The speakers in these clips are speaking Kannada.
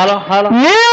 Halo, halo. New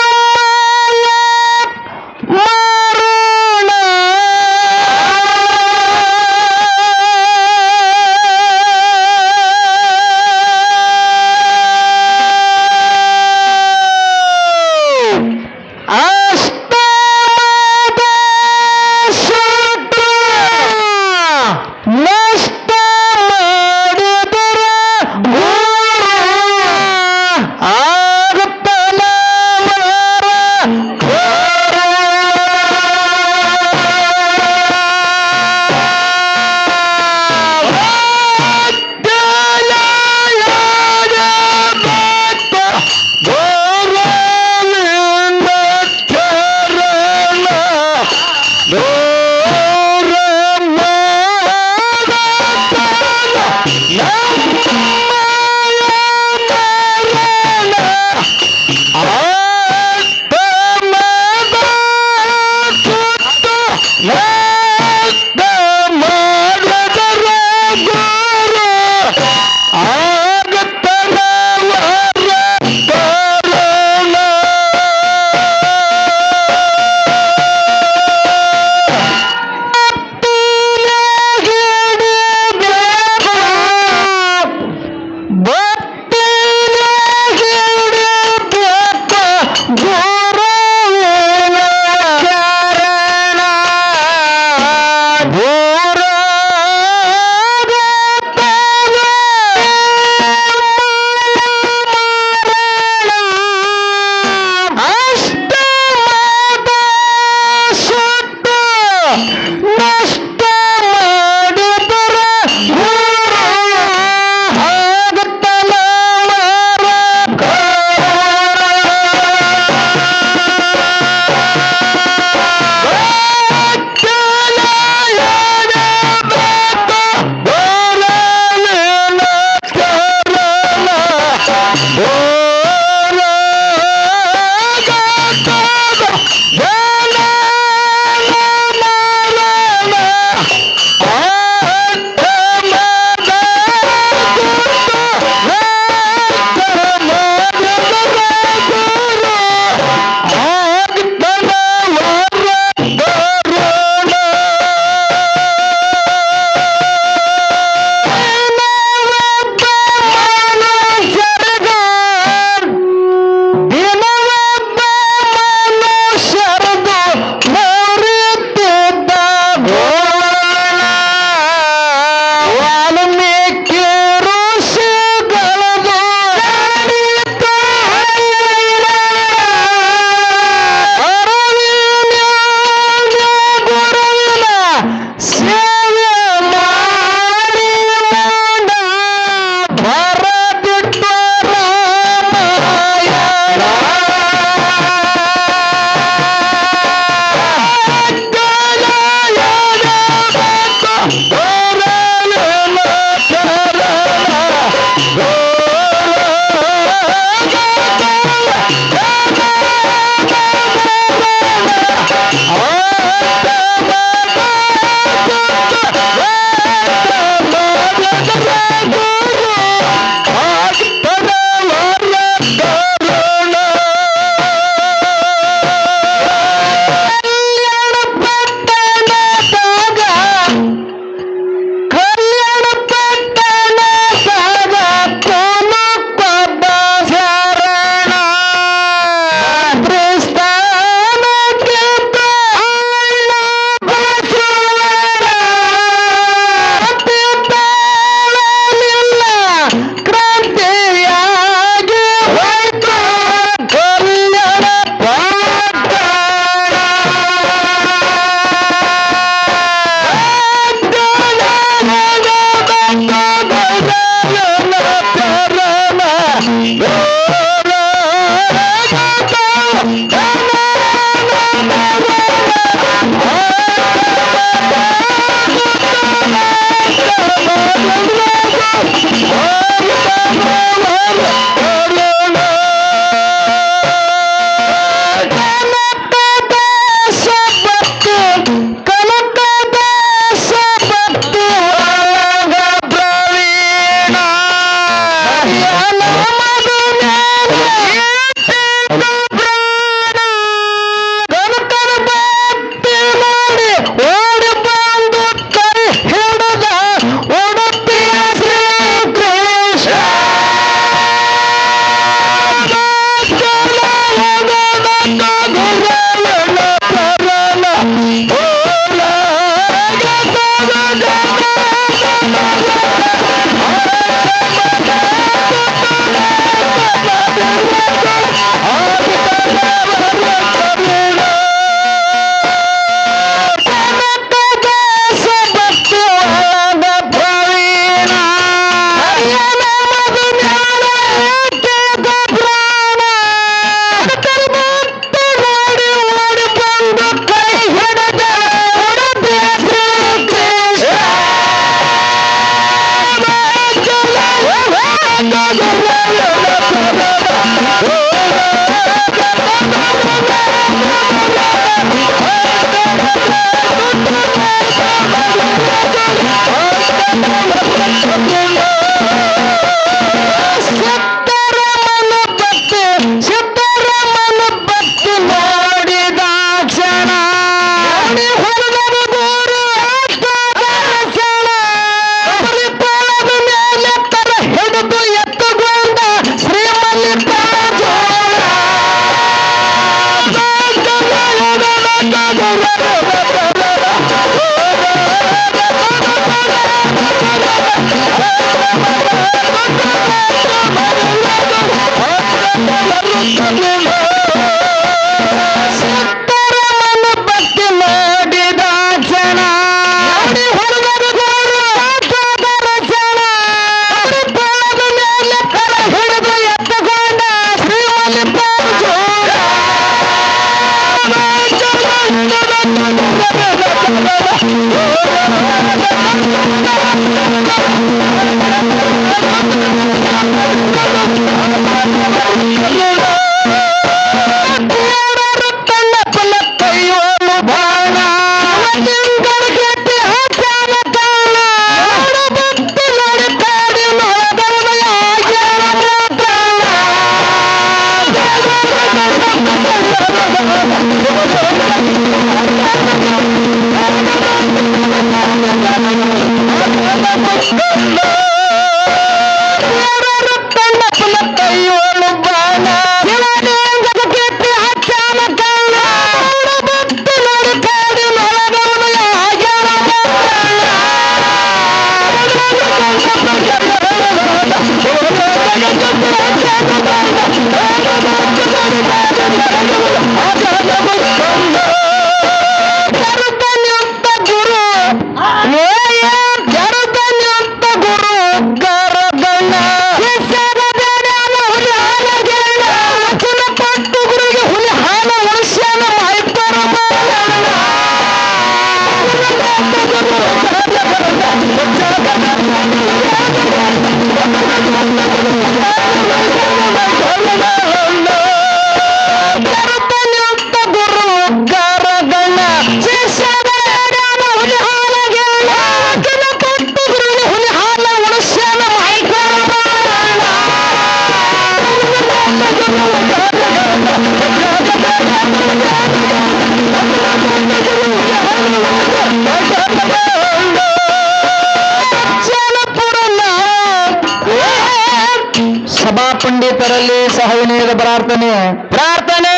ಪ್ರಾರ್ಥನೆ. ಪ್ರಾರ್ಥನೆ.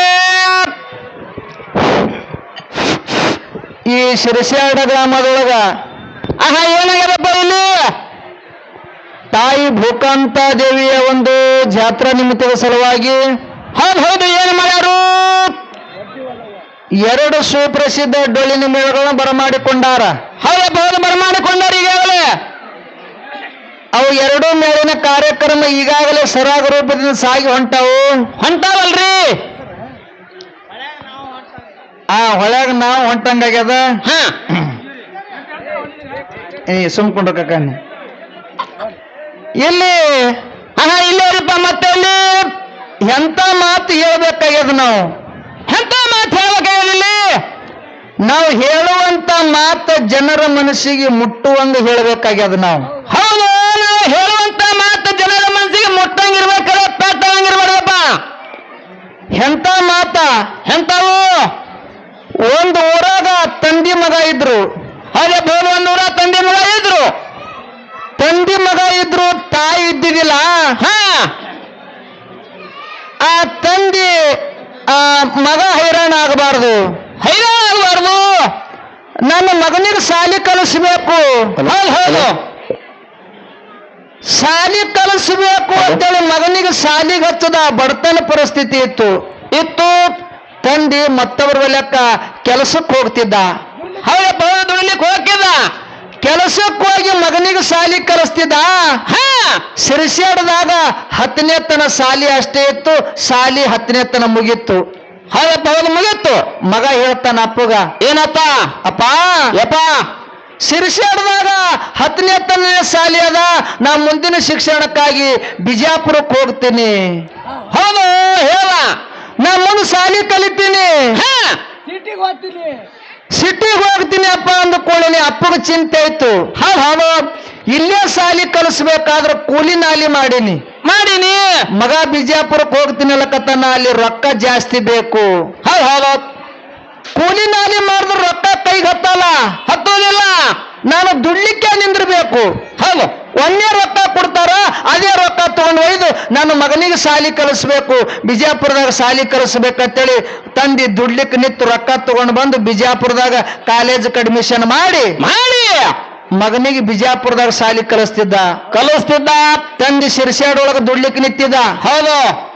ಈ ಶಿರಸಾಡ ಗ್ರಾಮದೊಳಗ ಆಹಾ ಏನಾಗ್ಯದಪ್ಪ ಇಲ್ಲಿ? ತಾಯಿ ಭೂಕಾಂತ ದೇವಿಯ ಒಂದು ಜಾತ್ರಾ ನಿಮಿತ್ತದ ಸಲುವಾಗಿ ಹೌದು ಹೌದು ಏನು ಮಾಡ್ಯಾರು? ಎರಡು ಸುಪ್ರಸಿದ್ಧ ಡೊಳ್ಳಿನ ಮೇಳಗಳನ್ನು ಬರಮಾಡಿಕೊಂಡಾರ. ಹೌದಪ್ಪ ಹೌದು ಬರಮಾಡಿಕೊಂಡಾರ ಈಗಾಗಲೇ. ಅವು ಎರಡೂ ಮೇಲಿನ ಕಾರ್ಯಕ್ರಮ ಈಗಾಗಲೇ ಸರಾಗ ರೂಪದಿಂದ ಸಾಗಿ ಹೊಂಟಾವು. ಹೊಂಟಾವಲ್ರಿ? ಆ ಹೊಳ್ಯಾಗ ನಾವು ಹೊಂಟಂಗಾಗ್ಯದ ಹಾ. ಏ ಸುಮ್ಕೊಂಡ್ರ ಕಕ್ಕಣ್ಣಿ ಇಲ್ಲಿ ಹಾ ಇಲ್ಲೇರಿಪ್ಪ ಮತ್ತೆ ಇಲ್ಲಿ? ಎಂತ ಮಾತು ಹೇಳ್ಬೇಕಾಗ್ಯದ ನಾವು? ಎಂತ ಮಾತು ಹೇಳ್ಬೇಕಾಗ್ಯದ ಇಲ್ಲಿ? ನಾವು ಹೇಳುವಂತ ಮಾತು ಜನರ ಮನಸ್ಸಿಗೆ ಮುಟ್ಟುವಂಗ ಹೇಳ್ಬೇಕಾಗ್ಯದ ನಾವು. ಹೌದು. ಮುಟ್ಟಂಗಿರ್ಬೇಕಲ್ಲ ಪೆಟ್ಟಂಗಿರ್ಬಾರ್ದಪ್ಪ ಎಂತ ಮಾತ, ಎಂತವು? ಒಂದು ಊರಾಗ ತಂದಿ ಮಗ ಇದ್ರು. ಅದೇ ಬೇರೆ ಒಂದು ಊರ ತಂದಿ ಮಗ ಇದ್ರು. ತಂದಿ ಮಗ ಇದ್ರು, ತಾಯಿ ಇದ್ದಿದ್ದಿಲ್ಲ? ಹಾ. ಆ ತಂದಿ, ಆ ಮಗ ಹೈರಾಣ ಆಗಬಾರ್ದು. ಹೈರಾಣ ಆಗಬಾರ್ದು. ನನ್ನ ಮಗನಿಗೆ ಸಾಲಿ ಕಲಿಸ್ಬೇಕು. ಹೌದು ಹೌದು. ಸಾಲಿ ಕಲಿಸಬೇಕು ಅಂತೇಳಿ ಮಗನಿಗೆ ಸಾಲಿಗೆ ಹಚ್ಚದ ಬಡತನ ಪರಿಸ್ಥಿತಿ ಇತ್ತು. ಇತ್ತು ತಂದಿ ಮತ್ತವ್ರ ಲೆಕ್ಕ ಕೆಲಸಕ್ಕೆ ಹೋಗ್ತಿದ್ದ. ಹೌದಪ್ಪ ದುಡಿಲಿಕ್ಕೆ ಹೋಗ್ತಿದ್ದ. ಕೆಲಸಕ್ಕೆ ಹೋಗಿ ಮಗನಿಗೆ ಸಾಲಿ ಕಲಿಸ್ತಿದ್ದ. ಹಾ ಸಿರಿಸ್ಯಾಡದಾಗ ಹತ್ತನೇ ತನ ಸಾಲಿ ಅಷ್ಟೇ ಇತ್ತು. ಸಾಲಿ ಹತ್ತನೇ ತನ ಮುಗಿತ್ತು ಹೌದಪ್ಪ ಹೌದು ಮುಗಿತ್ತು ಮಗ ಹೇಳ್ತಾನ ಅಪ್ಪಗ ಏನಪ್ಪ? ಅಪ್ಪ? ಯಪ್ಪ ಸಿರಿಸ್ಯಾಡದಾಗ ಹತ್ತನೇ ಹತ್ತನೇ ಸಾಲಿ ಅದ. ನಾ ಮುಂದಿನ ಶಿಕ್ಷಣಕ್ಕಾಗಿ ಬಿಜಾಪುರಕ್ಕೆ ಹೋಗ್ತೀನಿ. ಹೌದು ಹೇಳ. ನಾ ಮುಂದೆ ಸಾಲಿ ಕಲಿತೀನಿ. ಸಿಟಿಗೆ ಹೋಗ್ತೀನಿ. ಸಿಟಿಗೆ ಅಂದ ಅಪ್ಪ ಅಂದ್ಕೊಳ್ಳಿ ಅಪ್ಪಗ ಚಿಂತೆ ಆಯ್ತು. ಹೌದು ಹೌದು. ಇಲ್ಲೇ ಸಾಲಿ ಕಲಿಸ್ಬೇಕಾದ್ರೆ ಕೂಲಿ ನಾಲಿ ಮಾಡೀನಿ. ಮಾಡೀನಿ. ಮಗ ಬಿಜಾಪುರಕ್ಕೆ ಹೋಗ್ತೀನಿ ಅಲ್ಲಿ ರೊಕ್ಕ ಜಾಸ್ತಿ ಬೇಕು. ಹೌದು ಹೌದು. ಕೂಲಿ ನಾಲಿ ಮಾಡಿದ್ರೆ ರೊಕ್ಕ ಕೈಗೆ ಹತ್ತಲ್ಲ? ಹತ್ತೋದಿಲ್ಲ. ನಾನು ದುಡ್ಲಿಕ್ಕೆ ನಿಂದಿರ್ಬೇಕು. ಹೌದು. ಒಂದೇ ರೊಕ್ಕ ಕೊಡ್ತಾರ ಅದೇ ರೊಕ್ಕ ತಗೊಂಡು ಒಯ್ದು ನನ್ನ ಮಗನಿಗೆ ಸಾಲಿ ಕಲಿಸ್ಬೇಕು. ಬಿಜಾಪುರದಾಗ ಸಾಲಿ ಕಲಿಸ್ಬೇಕಂತೇಳಿ ತಂದಿ ದುಡ್ಲಿಕ್ಕೆ ನಿಂತು ರೊಕ್ಕ ತಗೊಂಡು ಬಂದು ಬಿಜಾಪುರದಾಗ ಕಾಲೇಜ್ ಅಡ್ಮಿಷನ್ ಮಾಡಿ ಮಾಡಿ. ಮಗನಿಗೆ ಬಿಜಾಪುರದಾಗ ಸಾಲಿ ಕಲಿಸ್ತಿದ್ದ. ಕಲಿಸ್ತಿದ್ದ. ತಂದಿ ಸಿರ್ಸ್ಯಾಡೊಳಗೆ ದುಡ್ಲಿಕ್ಕೆ ನಿಂತಿದ್ದ. ಹೌದು.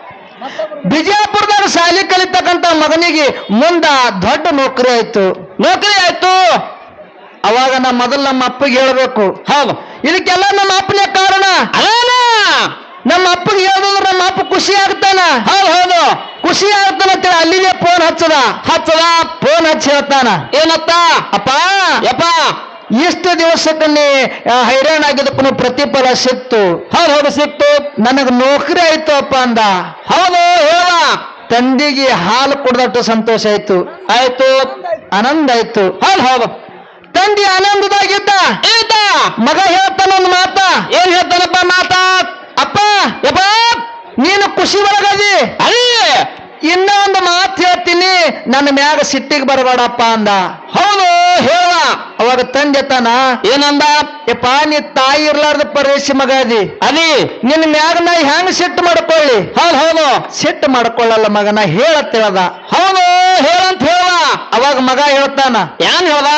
ಬಿಜಾಪುರದಾಗ ಸಾಲಿ ಕಲಿತಕ್ಕಂತ ಮಗನಿಗೆ ಮುಂದ ದೊಡ್ಡ ನೌಕರಿ ಆಯ್ತು. ನೌಕರಿ ಆಯ್ತು. ಅವಾಗ ನಮ್ಮ ಮೊದಲು ನಮ್ಮ ಅಪ್ಪಗೆ ಹೇಳ್ಬೇಕು. ಹೌದು. ಇದಕ್ಕೆಲ್ಲ ನಮ್ಮ ಅಪ್ಪನೇ ಕಾರಣ. ಅದೇನ? ನಮ್ಮ ಅಪ್ಪಗೆ ಹೇಳಿದ್ರೆ ನಮ್ಮ ಅಪ್ಪ ಖುಷಿ ಆಗ್ತಾನ. ಹೌದು ಹೌದು. ಖುಷಿ ಆಗ್ತಾನ ಅಂತೇಳಿ ಅಲ್ಲಿಗೆ ಫೋನ್ ಹಚ್ಚದ. ಹಚ್ಚದ ಫೋನ್ ಹಚ್ಚಿ ಹೇಳ್ತಾನ. ಏನತ್ತ? ಅಪ್ಪ, ಯಪ್ಪ, ಇಷ್ಟು ದಿವಸಕ್ಕೆ ನೀ ಹೈರಾಣ ಆಗಿದ್ದಕ್ಕೂ ಪ್ರತಿಫಲ ಸಿಕ್ತು. ಹೌದು ಹೌದು, ಸಿಕ್ತು. ನನಗೆ ನೌಕರಿ ಆಯ್ತು ಅಪ್ಪ ಅಂದ. ಹೌದು, ಹೇಳ. ತಂದಿಗೆ ಹಾಲು ಕುಡ್ದಟ್ಟು ಸಂತೋಷ ಆಯ್ತು. ಆಯ್ತು. ಆನಂದ ಆಯ್ತು. ಹೌದು ಹೌದು ತಂದೆ ಆನಂದದಾಗಿದ್ದ. ಇದ್ದ ಮಗ ಹೇಳ್ತಾನ ಒಂದು ಮಾತ. ಏನ್ ಹೇಳ್ತಾನಪ್ಪ ಮಾತ? ಅಪ್ಪ ಯಪ್ಪ ನೀನು ಖುಷಿ ಒಳಗದಿ ಅದೇ ಇನ್ನ ಒಂದು ಮಾತು ಹೇಳ್ತೀನಿ ನನ್ನ ಮ್ಯಾಗ ಸಿಟ್ಟಿಗೆ ಬರಬೇಡಪ್ಪ ಅಂದ. ಹೌದು ಹೇಳ. ಅವಾಗ ತಂದೆ ತಾನ ಏನಂದ? ಯಪ್ಪ ನೀ ತಾಯಿ ಇರ್ಲಾರ್ದ ಪರೇಶಿ ಮಗ ಅದಿ. ಅದಿ? ನಿನ್ನ ಮ್ಯಾಗ ನಾ ಹೆಂಗ್ ಸಿಟ್ಟು ಮಾಡ್ಕೊಳ್ಳಿ? ಹೌದು ಹೌದು. ಸಿಟ್ಟು ಮಾಡ್ಕೊಳ್ಳಲ್ಲ ಮಗನ ಹೇಳತ್ ಹೇಳ್ದ ಹೌದು ಹೇಳಂತ ಹೇಳ. ಅವಾಗ ಮಗ ಹೇಳ್ತಾನ ಏನ್ ಹೇಳ್ದ?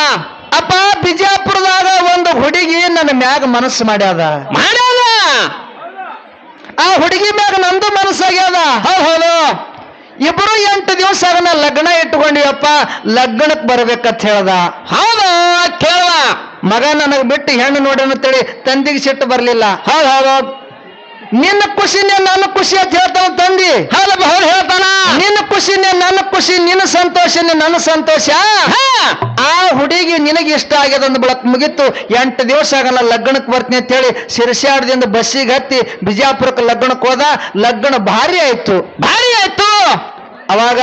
ಅಪ್ಪ ಬಿಜಾಪುರದಾಗ ಒಂದು ಹುಡುಗಿ ನನ್ನ ಮ್ಯಾಗ ಮನಸ್ಸು ಮಾಡ್ಯಾದ. ಮಾಡ್ಯಾದ? ಆ ಹುಡುಗಿ ಮ್ಯಾಗ ನಂದು ಮನಸ್ಸಾಗ್ಯದ. ಹೌದು ಹೌದು. ಇಬ್ರು ಎಂಟು ದಿವಸ ಅದನ್ನ ಲಗ್ನ ಇಟ್ಕೊಂಡಿವಪ್ಪ ಲಗ್ನಕ್ಕೆ ಬರ್ಬೇಕಂತ ಹೇಳ್ದ. ಹೌದಾ ಕೇಳ ಮಗ ನನಗ್ ಬಿಟ್ಟು ಹೆಣ್ಣು ನೋಡಿ ಅಂತೇಳಿ ತಂದಿಗೆ ಸಿಟ್ಟು ಬರ್ಲಿಲ್ಲ. ಹೌದ್ ಹೌದು ನಿನ್ನ ಖುಷಿನೇ ನನ್ನ ಖುಷಿ ಅಂತ ಹೇಳ್ತಾನ ತಂದಿ. ಹೌದು ಹೌದು ಹೇಳ್ತಾನ. ನಿನ್ನ ಖುಷಿನೇ ನನ್ನ ಖುಷಿ ನಿನ್ನ ಸಂತೋಷನೇ ನನ್ನ ಸಂತೋಷ. ಆ ಹುಡುಗಿ ನಿನಗೆ ಇಷ್ಟ ಆಗ್ಯದ ಒಂದು ಬಳಕ್ ಮುಗಿತು. ಎಂಟು ದಿವಸ ಆಗಲ್ಲ ಲಗ್ನಕ್ಕೆ ಬರ್ತೀನಿ ಅಂತ ಹೇಳಿ ಸಿರಸಾಡದಿಂದ ಬಸ್ಸಿಗೆ ಹತ್ತಿ ಬಿಜಾಪುರಕ್ಕೆ ಲಗ್ನಕ್ಕೆ ಹೋದ. ಲಗ್ನ ಭಾರಿ ಆಯ್ತು. ಭಾರಿ ಅವಾಗ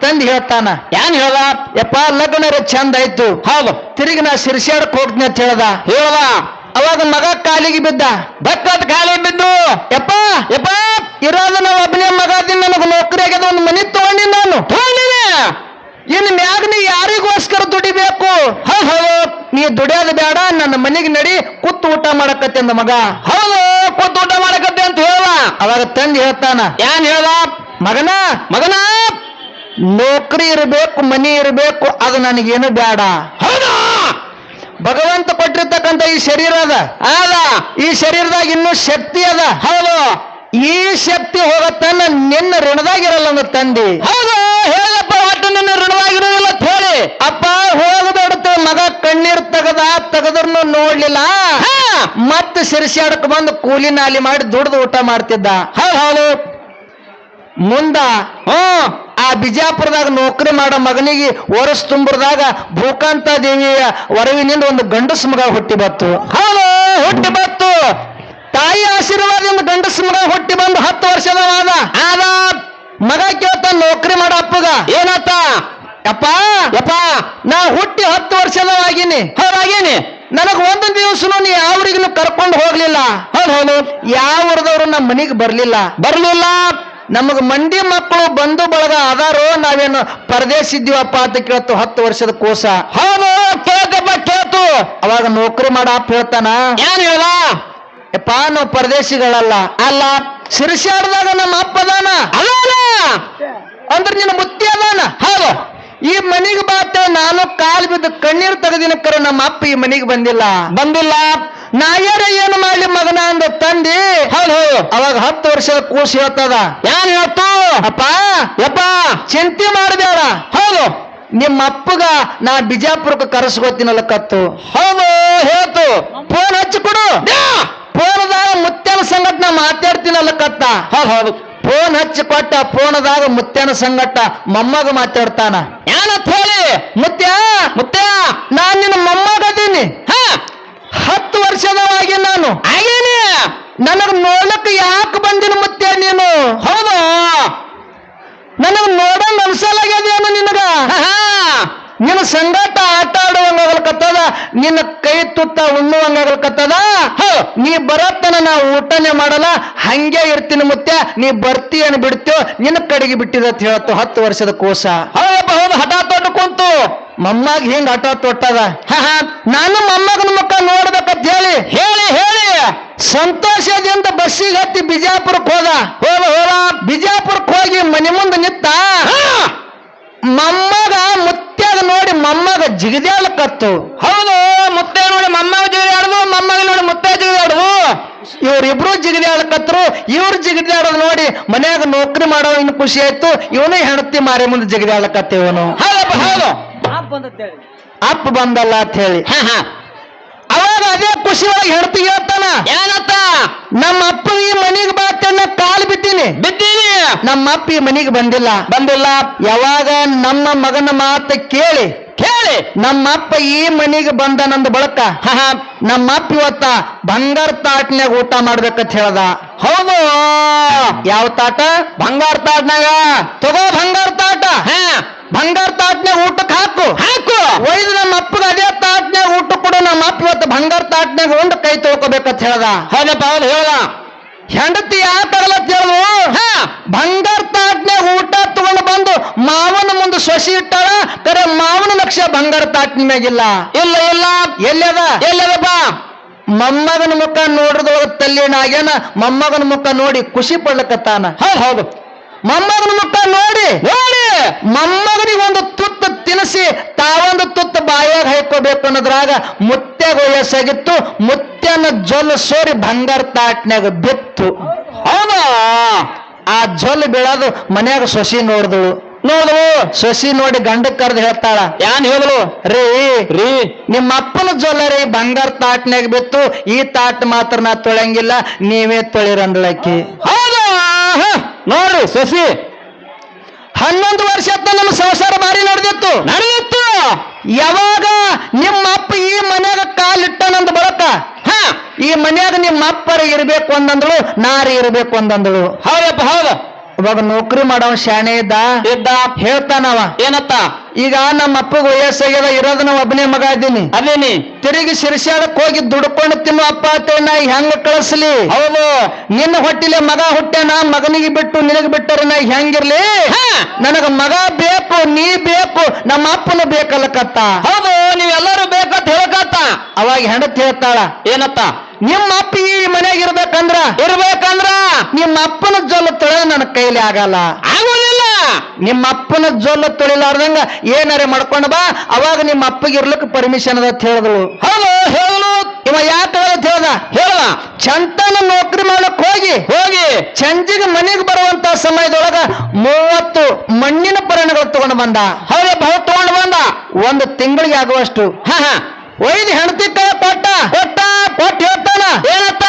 ತಂದು ಹೇಳ್ತಾನ ಏನ್ ಹೇಳ ಯಪ್ಪ ಲಗ್ನ ಚಂದ ಆಯ್ತು. ಹೌದು. ತಿರುಗಿ ನಾ ಸಿರ್ಸ್ಯಾಡಕ್ ಹೋಗ್ತೀನಿ ಅಂತ ಹೇಳ್ದ. ಹೇಳ ಅವಾಗ ಮಗ ಕಾಲಿಗೆ ಬಿದ್ದ ಬಕ್ಕದ ಕಾಲಿಗೆ ಬಿದ್ದು. ಯಪ್ಪ ಯಪ್ಪ. ಇರೋದು ನಾವು ಒಬ್ಬನೇ ಮಗ ನನಗೆ ನೌಕರಿ ಆಗ್ಯದ ಒಂದು ಮನಿ ತಗೊಂಡಿ ನಾನು. ತಗೊಂಡಿನಿ. ಇನ್ನು ಮ್ಯಾಗ ನೀ ಯಾರಿಗೋಸ್ಕರ ದುಡಿಬೇಕು? ಹೌದು. ನೀ ದುಡಿಯೋದು ಬೇಡ ನನ್ನ ಮನೆಗೆ ನಡಿ ಕುತ್ತು ಊಟ ಮಾಡಕತ್ತೆ ಅಂದ ಮಗ. ಹೌದು ಕುತ್ತು ಊಟ ಮಾಡಕತ್ತೆ ಅಂತ ಹೇಳ ಅವಾಗ ತಂದು ಹೇಳ್ತಾನ ಏನ್ ಹೇಳ ಮಗನ ಮಗನ? ನೌಕರಿ ಇರಬೇಕು ಮನೆ ಇರಬೇಕು ಅದು ನನಗೇನು ಬೇಡ. ಹೌದಾ. ಭಗವಂತ ಕೊಟ್ಟಿರ್ತಕ್ಕಂಥ ಈ ಶರೀರ ಅದ. ಅದ ಈ ಶರೀರದಾಗ ಇನ್ನೂ ಶಕ್ತಿ ಅದ. ಹೌದು. ಈ ಶಕ್ತಿ ಹೋಗತ್ತನ್ನ ನಿನ್ನ ಋಣದಾಗಿರಲ್ಲ ಅಂದ ತಂದೆ. ಹೌದು ಹೇಳಪ್ಪ ಒಟ್ಟು ನಿನ್ನ ಋಣವಾಗಿರೋದಿಲ್ಲ ಅಂತ ಹೇಳಿ. ಅಪ್ಪ ಹೋಗಬೇಡತ್ತ ಮಗ ಕಣ್ಣೀರ್ ತೆಗದ ತೆಗದ್ರನು ನೋಡ್ಲಿಲ್ಲ. ಮತ್ತೆ ಸಿರಿಸಾಡಕ್ ಬಂದು ಕೂಲಿ ನಾಲಿ ಮಾಡಿ ದುಡ್ದು ಊಟ ಮಾಡ್ತಿದ್ದ. ಹೌದು ಹೌದು. ಮುಂದ ಹ್ಮ್ ಆ ಬಿಜಾಪುರದಾಗ ನೌಕರಿ ಮಾಡೋ ಮಗನಿಗೆ ಒರಸ್ ತುಂಬರದಾಗ ಭೂಕಾಂತ ದೇವಿಯ ವರವಿನಿಂದ ಒಂದು ಗಂಡಸ ಮಗ ಹುಟ್ಟಿ ಬತ್ತು. ಹೌದು ಹುಟ್ಟಿ ಬತ್ತು. ತಾಯಿ ಆಶೀರ್ವಾದದಿಂದ ಗಂಡಸು ಮಗ ಹುಟ್ಟಿ ಬಂದು ಹತ್ತು ವರ್ಷದವಾದ. ಆದ ಮಗ ಕೇಳ್ತ ನೌಕರಿ ಮಾಡ ಅಪ್ಪಗ. ಏನತ್ತ? ಯಪ್ಪ ಯಪ್ಪ, ನಾ ಹುಟ್ಟಿ ಹತ್ತು ವರ್ಷದವಾಗಿನಿ. ಹೌದಾಗೇನಿ ನನಗ್ ಒಂದು ದಿವಸನು ನೀ ಯಾವ್ರಿಗೂ ಕರ್ಕೊಂಡು ಹೋಗ್ಲಿಲ್ಲ. ಹೌದು ಹೌದು. ಯಾವ ಊರದವ್ರು ನಮ್ಮ ಮನೆಗೆ ಬರ್ಲಿಲ್ಲ. ಬರ್ಲಿಲ್ಲ. ನಮಗ ಮಂಡಿ ಮಕ್ಕಳು ಬಂಧು ಬಳಗ ಅದಾರೋ ನಾವೇನು ಪರದೇಶ ಇದ್ದೀವಪ್ಪ ಅಂತ ಕೇಳ್ತು ಹತ್ತು ವರ್ಷದ ಕೋಸ. ಹೌದು. ಕೇಳ್ತಪ್ಪ, ಕೇಳ್ತು. ಅವಾಗ ನೌಕರಿ ಮಾಡ ಅಪ್ಪ ಹೇಳ್ತಾನ. ಏನ್ ಹೇಳ ಯಪ್ಪ ನಾವು ಪರದೇಶಿಗಳಲ್ಲ. ಅಲ್ಲ ಸಿರಿಸಾಡ್ದಾಗ ನಮ್ಮ ಅಪ್ಪದಾನ ಅಲ್ಲ ಅಂದ್ರೆ ನಿನ್ನ ಮುತ್ತಿ ಅದಾನ? ಹೌದು. ಈ ಮನೆಗೆ ಬಾತ ನಾನು ಕಾಲ್ ಬಿದ್ದು ಕಣ್ಣೀರು ತೆಗೆದಿನ ಕರೆ ನಮ್ಮ ಅಪ್ಪ ಈ ಮನೆಗೆ ಬಂದಿಲ್ಲ. ಬಂದಿಲ್ಲ. ನಾಯರ ಏನು ಮಾಡ್ಲಿ ಮಗನ ಅಂದ ತಂದಿ? ಹೌದು ಅವಾಗ ಹತ್ತು ವರ್ಷದ ಕೂಸಿ ಹೇಳ್ತದ. ಯಾನ್ ಹೇಳ್ತು? ಅಪ್ಪ, ಯಪ್ಪ, ಚಿಂತೆ ಮಾಡಬೇಡ ಹೌದು. ನಿಮ್ಮ ಅಪ್ಪಗ ನಾ ಬಿಜಾಪುರಕ್ಕೆ ಕರೆಸ್ಕೋತೀನಲ್ಲ ಕತ್ತು. ಹೌದು, ಹೇಳ್ತು. ಫೋನ್ ಹಚ್ಚಿ ಕೊಡು. ಫೋನದಾಗ ಮುತ್ಯನ ಸಂಗಟ ನಾ ಮಾತಾಡ್ತೀನಲ್ಲ ಕತ್ತ. ಹೌದು ಹೌದು. ಫೋನ್ ಹಚ್ಚಿ ಕೊಟ್ಟ ಫೋನದಾಗ ಮುತ್ಯನ ಸಂಗಟ ಮೊಮ್ಮಗ ಮಾತಾಡ್ತಾನ. ಏನಂತ ಹೇಳಿ? ಮುತ್ಯ ಮುತ್ಯ. ನಾನ್ ನಿನ್ನ ಮೊಮ್ಮಗದೀನಿ ಹತ್ತು ವರ್ಷದವಾಗಿ ನಾನು. ಆಗೇನಿ. ನನಗ್ ನೋಡಕ್ ಯಾಕೆ ಬಂದಿನ ಮುತ್ಯ ನೀನು? ಹೌದು. ನನಗ್ ನೋಡಂಗ್ ಅನ್ಸಲಾಗ್ಯದೇನು ನಿನಗ? ನಿನ್ನ ಸಂಗಾಟ ಆಟ ಆಡುವಂಗಾಗಲ್ಕತ್ತದ ನಿನ್ನ ಕೈ ತುತ್ತ ಉಣ್ಣುವಂಗಾಗಲ್ಕತ್ತದ ನೀ ಬರತ್ತನ ನಾ ಊಟನೆ ಮಾಡಲ್ಲ ಹಂಗೆ ಇರ್ತೀನಿ ಮುತ್ಯ ನೀ ಬರ್ತೀಯನ್ ಬಿಡ್ತೀಯೋ ನಿನ್ನ ಕಡೆಗೆ ಬಿಟ್ಟಿದ ಹೇಳತ್ತು ಹೇಳ್ತು ಹತ್ತು ವರ್ಷದ ಕೋಸ. ಹೌದು ಹಠ ತೊಟ್ಟು ಕುಂತು. ಮಮ್ಮಾಗ ಹಿಂಗ್ ಹಠ ತೊಟ್ಟದ? ನಾನು ಮಮ್ಮಗನ ಮುಖ ನೋಡ್ಬೇಕಂತ ಹೇಳಿ. ಹೇಳಿ ಹೇಳಿ. ಸಂತೋಷದಿಂದ ಬಸ್ಸಿಗೆ ಹತ್ತಿ ಬಿಜಾಪುರಕ್ಕೆ ಹೋದ. ಹೋದ ಹೋದ. ಬಿಜಾಪುರಕ್ಕೆ ಹೋಗಿ ಮನೆ ಮುಂದೆ ನಿತ್ತ. ಮೊಮ್ಮಗ ಮುತ್ಯಾಗ ನೋಡಿ ಮೊಮ್ಮಗ ಜಿಗಿದಾಳಕತ್ತು ಹೌದು ಮುತ್ತೆ ನೋಡಿ ಮೊಮ್ಮಗ ಜಿಗಿದಾಡುದು ಮೊಮ್ಮಗ ನೋಡಿ ಮುತ್ತೆ ಜಿಗಿದಾಡುದು ಇವ್ರಿಬ್ರು ಜಿಗಿದಾಳಕತ್ರು ಇವ್ರು ಜಿಗಿದಾಡೋದು ನೋಡಿ ಮನ್ಯಾಗ ನೌಕರಿ ಮಾಡೋ ಇನ್ನು ಖುಷಿ ಆಯ್ತು ಇವನು ಹೆಂಡತಿ ಮಾರಿ ಮುಂದೆ ಜಿಗಿದಾಳಕತ್ತ ಇವನು. ಹೌದಪ್ಪ ಹೌದು. ಅಪ್ಪ ಬಂದಲ್ಲ ಅಂತ ಹೇಳಿ. ಅವಾಗ ಅದೇ ಖುಷಿ ಒಳಗೆ ಹೆಂಡತಿ ಹೇಳ್ತಾನ. ಏನತ್ತ? ನಮ್ಮ ಅಪ್ಪ ಈ ಮನೆಗೆ ಬಾತನ್ನ ಕಾಲು ಬಿದ್ದೀನಿ ಬಿದ್ದೀನಿ ನಮ್ಮ ಅಪ್ಪ ಈ ಮನೆಗೆ ಬಂದಿಲ್ಲ. ಬಂದಿಲ್ಲ. ಯಾವಾಗ ನಮ್ಮ ಮಗನ ಮಾತು ಕೇಳಿ. ಕೇಳಿ. ನಮ್ಮ ಅಪ್ಪ ಈ ಬಂದ ನಂದು ಬಳಕ. ನಮ್ಮ ಅಪ್ಪ ಇವತ್ತ ಬಂಗಾರ ತಾಟ್ನ್ಯಾಗ ಊಟ ಮಾಡ್ಬೇಕಂತ ಹೇಳ್ದ. ಹೌದು. ಯಾವ ತಾಟ? ಬಂಗಾರ ತಾಟ್ನಾಗ ತಗೋ ಬಂಗಾರ ತಾಟ. ಬಂಗಾರ ತಾಟ್ನ್ಯಾಗ ಊಟಕ್ಕೆ ಹಾಕು. ಹಾಕು. ಒಯ್ದು ನಮ್ಮ ಅಪ್ಪಗೆ ಅದೇ ತಾಟ್ನ್ಯಾಗ ಊಟ ಕೊಡು ನಮ್ಮ ಅಪ್ಪ ಇವತ್ತು ಉಂಡು ಕೈ ತೊಳ್ಕೋಬೇಕಂತ ಹೇಳ್ದ? ಹೌದಪ್ಪ ಅವನು ಹೇಳ ಹೆಂಡತಿ ಯಾಕಾಗಲ್ಲ ಅಂತ ಹೇಳು ಬಂಗಾರ ತಾಟ್ನ್ಯಾಗ ಊಟ ತಗೊಂಡು ಬಂದು ಮಾವನ ಮುಂದೆ ಸೊಸಿ ಇಟ್ಟಾಳ ಕರೆ ಮಾವನ ಲಕ್ಷ ಬಂಗಾರ ತಾಟ್ನ ಮ್ಯಾಗಿಲ್ಲ. ಇಲ್ಲ ಇಲ್ಲ. ಎಲ್ಲದ ಎಲ್ಲದಪ್ಪ? ಮೊಮ್ಮಗನ ಮುಖ ನೋಡಿದೊಳಗ ತಲ್ಲಿನಾಗ್ಯಾನ ಮೊಮ್ಮಗನ ಮುಖ ನೋಡಿ ಖುಷಿ ಪಡ್ಲಕತ್ತಾನ. ಹೌದು ಹೌದು. ಮೊಮ್ಮಗನ ಮುಖ ನೋಡಿ ನೋಡಿ. ಮೊಮ್ಮಗನಿಗೆ ಒಂದು ತುತ್ತು ತಿನ್ನಿಸಿ ತಾವೊಂದು ತುತ್ತು ಬಾಯಾಗ ಹಾಕೋಬೇಕು ಅನ್ನೋದ್ರಾಗ ಮುತ್ಯಾಗ ವಯಸ್ಸಾಗಿತ್ತು. ಮುತ್ಯನ ಜೊಲ್ ಸೋರಿ ಬಂಗಾರ ತಾಟ್ನ್ಯಾಗ ಬಿತ್ತು. ಹೌದಾ? ಆ ಜೊಲ್ ಬೀಳೋದು ಮನ್ಯಾಗ ಸೊಸಿ ನೋಡಿದಳು. ನೋಡು ಸೊಸಿ ನೋಡಿ ಗಂಡ ಕರೆದು ಹೇಳ್ತಾಳ ಯಾನ್ ಹೇಳಿದ್ರು ರೀ ರೀ. ನಿಮ್ಮ ಅಪ್ಪನ ರೀ ಬಂಗಾರ ತಾಟ್ನಾಗ ಬಿತ್ತು. ಈ ತಾಟ್ ಮಾತ್ರ ನಾ ತೊಳೆಯಂಗಿಲ್ಲ ನೀವೇ ತೊಳಿರಂದ್ಲಕ್ಕಿ ಹೌದಾ? ನೋಡ್ರಿ ಸಸಿ. ಹನ್ನೊಂದು ವರ್ಷ ನಮ್ಮ ಸಂಸಾರ ಬಾರಿ ನಡೆದಿತ್ತು. ನಡೆದಿತ್ತು. ಯಾವಾಗ ನಿಮ್ಮ ಅಪ್ಪ ಈ ಮನ್ಯಾಗ ಕಾಲಿಟ್ಟನಂದ ಬಳಕ? ಹ. ಈ ಮನ್ಯಾಗ ನಿಮ್ಮ ಅಪ್ಪರ ಇರ್ಬೇಕು ಅಂದಂದಳು ನಾರಿ ಇರ್ಬೇಕು ಅಂದಂದಳು. ಹೌದಪ್ಪ ಹೌದು. ಇವಾಗ ನೌಕರಿ ಮಾಡವ ಶಾಣೆ ಇದ್ದ ಇದ್ದ. ಹೇಳ್ತಾನವ. ಏನತ್ತ? ಈಗ ನಮ್ಮ ಅಪ್ಪಗ ವಯಸ್ಸಾಗ್ಯದ ಇರೋದನ್ನ ನಾವು ಒಬ್ಬನೇ ಮಗ ಇದ್ದೀನಿ. ಅದೇನಿ? ತಿರುಗಿ ಶಿರ್ಷಾಡಕ್ ಹೋಗಿ ದುಡ್ಕೊಂಡು ತಿನ್ನು ಅಪ್ಪ ಅತ್ತೇನ ನಾ ಹೆಂಗ ಕಳಿಸ್ಲಿ? ಹೌದು. ನಿನ್ನ ಹೊಟ್ಟಿಲೆ ಮಗ ಹುಟ್ಟೆನ ಮಗನಿಗೆ ಬಿಟ್ಟು ನಿನಗೆ ಬಿಟ್ಟರೆ ನಾ ಹೆಂಗಿರ್ಲಿ? ನನಗ ಮಗ ಬೇಕು ನೀ ಬೇಕು ನಮ್ಮ ಅಪ್ಪನ ಬೇಕಲ್ಲಕತ್ತ ಹೌದು ನೀವೆಲ್ಲರೂ ಬೇಕಂತ ಹೇಳಕತ್ತ. ಅವಾಗ ಹೆಂಡತಿ ಹೇಳ್ತಾಳ ಏನತ್ತ? ನಿಮ್ಮ ಅಪ್ಪ ಈ ಮನೆಗೆ ಇರ್ಬೇಕಂದ್ರ ಇರ್ಬೇಕಂದ್ರ ನಿಮ್ಮ ಅಪ್ಪನ ಜೊಲ್ಲ ತೊಳೆ ನನ್ನ ಕೈಲಿ ಆಗಲ್ಲ. ಆಗೋದಿಲ್ಲ. ನಿಮ್ಮ ಅಪ್ಪನ ಜೊಲ್ಲ ತೊಳಿಲಾರ್ದಂಗ ಏನಾರೆ ಮಾಡ್ಕೊಂಡ ಬಾ. ಅವಾಗ ನಿಮ್ಮ ಅಪ್ಪಗೆ ಇರ್ಲಿಕ್ಕೆ ಪರ್ಮಿಷನ್ ಅದ ಅಂತ ಹೇಳಿದ್ರು. ಹೌದು ಹೇಳು ಇವ ಯಾಕೆ ಹೇಳತ್ ಹೇಳ್ದ? ಹೇಳ ಚಂತನ ನೌಕರಿ ಮಾಡಕ್ ಹೋಗಿ. ಹೋಗಿ. ಚಂಜಿಗೆ ಮನೆಗೆ ಬರುವಂತ ಸಮಯದೊಳಗ ಮೂವತ್ತು ಮಣ್ಣಿನ ಪರಿಣಗಳು ತಗೊಂಡು ಬಂದ. ಹೌದು ಬಹು ತಗೊಂಡು ಬಂದ. ಒಂದು ತಿಂಗಳಿಗೆ ಆಗುವಷ್ಟು. ಹ ಹ. ಒಯ್ದು ಹೆಣತಿ ಕೊಟ್ಟ. ಕೊಟ್ಟ. ಕೊಟ್ಟು ಹೇಳ್ತಾನ. ಏನತ್ತ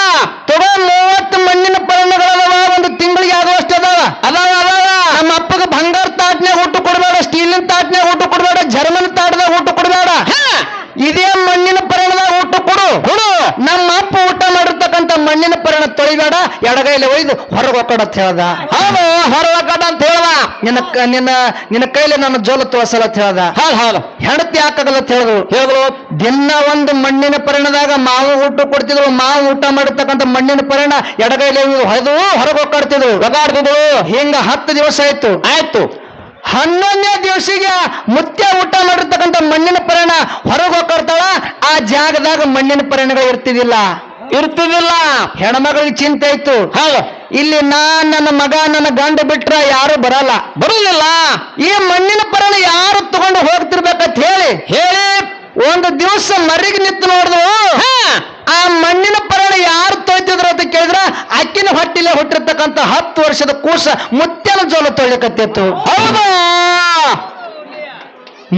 ತಗೋ ಮೂವತ್ತು ಮಣ್ಣಿನ ಪರಿಣಗಳವ ಒಂದು ತಿಂಗಳಿಗೆ ಆಗುವಷ್ಟು ಅದಾವ. ಅದಾವ ಅದಾವ. ನಮ್ಮ ಅಪ್ಪಗ ಬಂಗಾರ ತಾಟ್ನ್ಯಾಗ ಊಟ ಕೊಡಬೇಡ ಸ್ಟೀಲಿನ ತಾಟ್ನ್ಯಾಗ ಊಟ ಕೊಡಬೇಡ ಜರ್ಮನ್ ತಾಟದಾಗ ಊಟ ಕೊಡಬೇಡ. ಇದೇ ಮಣ್ಣಿನ ಪರಿಣದಾಗ ಊಟ ಕೊಡು. ಕೊಡು. ನಮ್ಮ ಅಪ್ಪ ಊಟ ಮಾಡಿರ್ತಕ್ಕಂಥ ಮಣ್ಣಿನ ಪರಣ ತೊಳಿಬೇಡ ಎಡಗೈಲಿ ಒಯ್ದು ಹೊರಗೆ ಅಂತ ಹೇಳ್ದ. ಹೌದು ಹೊರಗೆ ಹೋಗ್ಕೊಡ ಅಂತ ನಿನ್ನ ನಿನ್ನ ನಿನ್ನ ಕೈಲಿ ನನ್ನ ಜೋಲ ತೋರ್ಸಲ್ಲ ಅಂತ ಹೇಳ್ದ. ಹೌದು ಹೆಂಡತಿ ಹಾಕಾಗಲ್ಲ ಅಂತ ಹೇಳಿದ್ರು ಹೇಳಿದ್ರು ದಿನ ಒಂದು ಮಣ್ಣಿನ ಪರಿಣದಾಗ ಮಾವು ಊಟ ಕೊಡ್ತಿದ್ರು. ಮಾವು ಊಟ ಮಾಡಿರ್ತಕ್ಕಂಥ ಮಣ್ಣಿನ ಪರಿಣ ಎಡಗೈಲಿ ಹೊಡೆದು ಹೊರಗೆ ಹೋಗ್ಕೊಡ್ತಿದ್ರು. ಒಗಾಡ್ತಿದ್ರು ಹಿಂಗ ಹತ್ತು ದಿವಸ ಆಯ್ತು. ಆಯ್ತು. ಹನ್ನೊಂದನೇ ದಿವಸಿಗೆ ಮುತ್ಯ ಊಟ ಮಾಡಿರ್ತಕ್ಕಂಥ ಮಣ್ಣಿನ ಪರಿಣ ಹೊರಗೆ ಹೋಗ್ತಾಳ ಆ ಜಾಗದಾಗ ಮಣ್ಣಿನ ಪರಿಣಗಳು ಇರ್ತಿದಿಲ್ಲ ಇರ್ತಿದಿಲ್ಲ ಹೆಣ್ಮಗಳಿಗೆ ಚಿಂತೆ ಇತ್ತು ಹೌದು. ಇಲ್ಲಿ ನಾ ನನ್ನ ಮಗ ನನ್ನ ಗಂಡ ಬಿಟ್ರ ಯಾರು ಬರಲ್ಲ. ಬರುದಿಲ್ಲ. ಈ ಮಣ್ಣಿನ ಪರಿಣ ಯಾರು ತಗೊಂಡು ಹೋಗ್ತಿರ್ಬೇಕಂತ ಹೇಳಿ. ಹೇಳಿ. ಒಂದು ದಿವಸ ಮರಿಗೆ ನಿಂತು ನೋಡಿದ್ರು ಆ ಮಣ್ಣಿನ ಪರಣ ಯಾರು ತೊಯ್ತಿದ್ರು ಅಂತ ಕೇಳಿದ್ರ ಅಕ್ಕಿನ ಹೊಟ್ಟಿಲೆ ಹುಟ್ಟಿರ್ತಕ್ಕಂಥ ಹತ್ತು ವರ್ಷದ ಕೂಸ ಮುತ್ಯನ ಜೋಲ ತೊಳಿಕತ್ತಿತ್ತು ಹೌದಾ?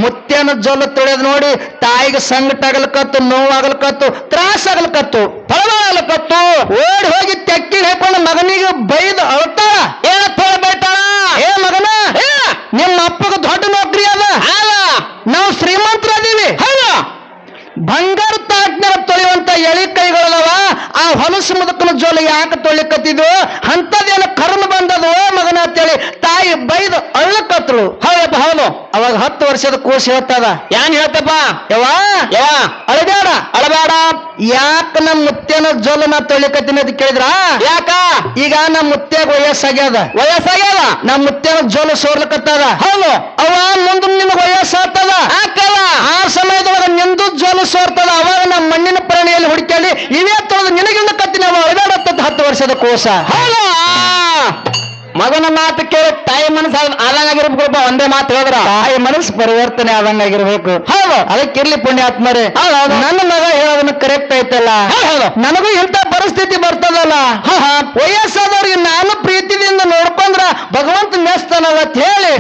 ಮುತ್ಯನ ಜೊಲ್ಲ ತೊಳೆದ್ ನೋಡಿ ತಾಯಿಗೆ ಸಂಗಟ ಆಗಲ್ಕತ್ತು ನೋವಾಗಲ್ಕತ್ತು ತ್ರಾಸ ಆಗಲ್ಕತ್ತು ತಳವಾಗಲ್ಕತ್ತು ಓಡಿ ಹೋಗಿ ತೆಕ್ಕಿ ಹಾಕೊಂಡು ಮಗನಿಗೆ ಬೈದು ಅಳ್ತಾಳ. ಏನ ತೊಳಬೇಟಾಳ ಏ ಮಗನ ನಿಮ್ಮ ಅಪ್ಪಗ ದೊಡ್ಡ ನೌಕರಿ ಅದ. ನಾವು ಶ್ರೀಮಂತರದೀವಿ ಬಂಗಾರ ತಾಟ್ನ್ಯಾಗ ತೊಳೆಯುವಂತ ಎಳಿ ಕೈಗಳಲ್ಲವ ಆ ಹೊಲಸು ಮುದಕನ ಜೋಲ ಯಾಕೆ ತೊಳಿಕತ್ತಿದ್ವು? ಅಂತದೇನ ಕರ್ಮ ಬಂದದೋ? ಓ ಮಗನ ಅಂತೇಳಿ ತಾಯಿ ಬೈದು ಅಳ್ಳಕತ್ತಳು ಅವಾಗ ಹತ್ತು ವರ್ಷದ ಕೋಶ ಹೇಳ್ತದ. ಏನ್ ಹೇಳ್ತಪ್ಪ? ಯವಾ ಯವಾ ಅಳಬೇಡ ಅಳಬೇಡ ಯಾಕ ನಮ್ಮ ಮುತ್ಯನ ಜೋಲ ನಾ ತೊಳಿಕತ್ತೀನಿ ಅಂತ ಕೇಳಿದ್ರ? ಯಾಕ? ಈಗ ನಮ್ಮ ಮುತ್ಯಾಗ ವಯಸ್ಸಾಗ್ಯದ. ವಯಸ್ಸಾಗ್ಯದ? ನಮ್ಮ ಮುತ್ತೇನ ಜೋಲ ಸೋರ್ಲಕತ್ತದ. ಹೌದು. ಅವ ಮುಂದೆ ನಿಮ್ಗೆ ವಯಸ್ಸಾಗ್ತದ. ಹಾಕಲ್ಲ ಆ ಸಮಯದೊಳಗ ನಿಂದು ಜೋಲ ಸೋರ್ತದ. ಅವಾಗ ನಮ್ಮ ಮಣ್ಣಿನ ಪ್ರಾಣಿಯಲ್ಲಿ ಹುಡುಕಿ ಇವೇ ತೊಳೆದು ನಿನಗಿಂದ ಕತ್ತಿನ. ಅವ ಅಳಬೇಡ ಹತ್ತು ವರ್ಷದ ಕೋಶ ಹೌದಾ? ಮಗನ ಮಾತು ಕೇಳಿ ತಾಯಿ ಮನಸ್ಸು ಆದಂಗಾಗಿರ್ಬೇಕು ಒಂದೇ ಮಾತು ಹೇಳಿದ್ರ. ತಾಯಿ ಮನಸ್ಸು ಪರಿವರ್ತನೆ ಆದಂಗಾಗಿರ್ಬೇಕು. ಹೌದು. ಅದಕ್ಕಿರ್ಲಿ ಪುಣ್ಯಾತ್ಮರೇ. ನನ್ನ ಮಗ ಹೇಳೋದನ್ನ ಕರೆಕ್ಟ್ ಐತಲ್ಲ? ನನಗೂ ಇಂಥ ಪರಿಸ್ಥಿತಿ ಬರ್ತದಲ್ಲ? ವಯಸ್ಸಾದವ್ರಿಗೆ ನಾನು ಪ್ರೀತಿದಿಂದ ನೋಡ್ಕೊಂಡ್ರ ಭಗವಂತ ನೆಸ್ತಾನಲ್ಲ ಅಂತ ಹೇಳಿ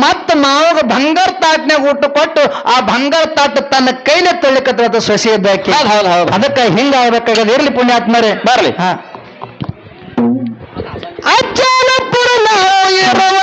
ಮತ್ತ ಮಾವಾಗ ಬಂಗಾರ ತಾಟ್ನಾಗ ಊಟ ಕೊಟ್ಟು ಆ ಬಂಗಾರ ತಾಟ ತನ್ನ ಕೈಲೇ ತೊಳಿಕತ್ತ ಸೊಸಿ ಇದ್ದಾಕಿ ಅದಕ್ಕೆ ಹಿಂಗ ಆಗ್ಬೇಕಾಗದ ಇರ್ಲಿ ಪುಣ್ಯಾತ್ಮರೇ. ಬರ್ಲಿ. ಹಾ. Hallelujah.